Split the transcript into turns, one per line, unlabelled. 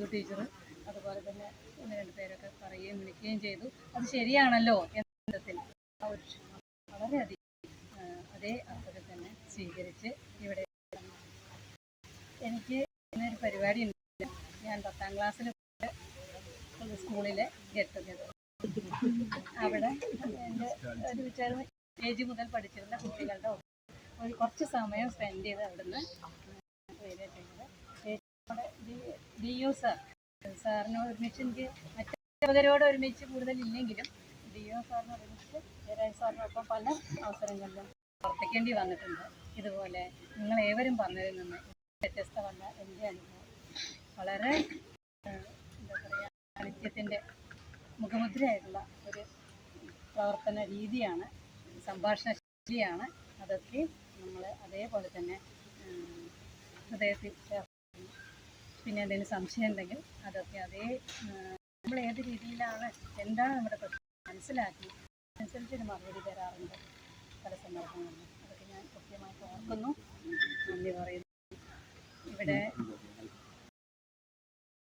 Bindu teacher അതുപോലെ തന്നെ ഒന്ന് രണ്ട് പേരൊക്കെ പറയുകയും വിളിക്കുകയും ചെയ്തു. അത് ശരിയാണല്ലോ എന്നതിൽ വളരെയധികം അതേ അവരെ തന്നെ സ്വീകരിച്ച് ഇവിടെ എനിക്ക് ഇന്നൊരു പരിപാടി ഉണ്ട് ഞാൻ പത്താം ക്ലാസ്സിൽ സ്കൂളിലെ ഗെറ്റ് ടുഗദർ. അവിടെ എന്റെ ഒരു വിചാരം കെ ജി മുതൽ പഠിച്ചിരുന്ന കുട്ടികളുടെ ഒരു കുറച്ച് സമയം സ്പെൻഡ് ചെയ്ത് അവിടുന്ന് ചെയ്തത് നമ്മുടെ ഡി യു സാർ സാറിനോട് ഒരുമിച്ച് എനിക്ക് മറ്റവരോട് ഒരുമിച്ച് കൂടുതൽ ഇല്ലെങ്കിലും ഒ സാറിന് ഒരുമിച്ച് ജയരാജ് സാറിനൊപ്പം പല അവസരങ്ങളിലും പ്രവർത്തിക്കേണ്ടി വന്നിട്ടുണ്ട്. ഇതുപോലെ നിങ്ങൾ ഏവരും പറഞ്ഞതിൽ നിന്ന് വ്യത്യസ്തമല്ല എന്റെ അനുഭവം. വളരെ എന്താ പറയുക സാഹിത്യത്തിന്റെ മുഖമുദ്രയായിട്ടുള്ള ഒരു പ്രവർത്തന രീതിയാണ് സംഭാഷണ ശൈലിയാണ് അതൊക്കെ നമ്മൾ അതേപോലെ തന്നെ ഹൃദയത്തിൽ ചേർത്ത് പിന്നെ എന്തെങ്കിലും സംശയം ഉണ്ടെങ്കിൽ അതൊക്കെ അതേ നമ്മൾ ഏത് രീതിയിലാണ് എന്താണ് നമ്മുടെ മനസ്സിലാക്കി അനുസരിച്ച് ഒരു മറുപടി തരാറുണ്ട് പല സന്ദർഭങ്ങളിലും. അതൊക്കെ ഞാൻ കൃത്യമായിട്ട് ഓർക്കുന്നു. നന്ദി പറയുന്നു. ഇവിടെ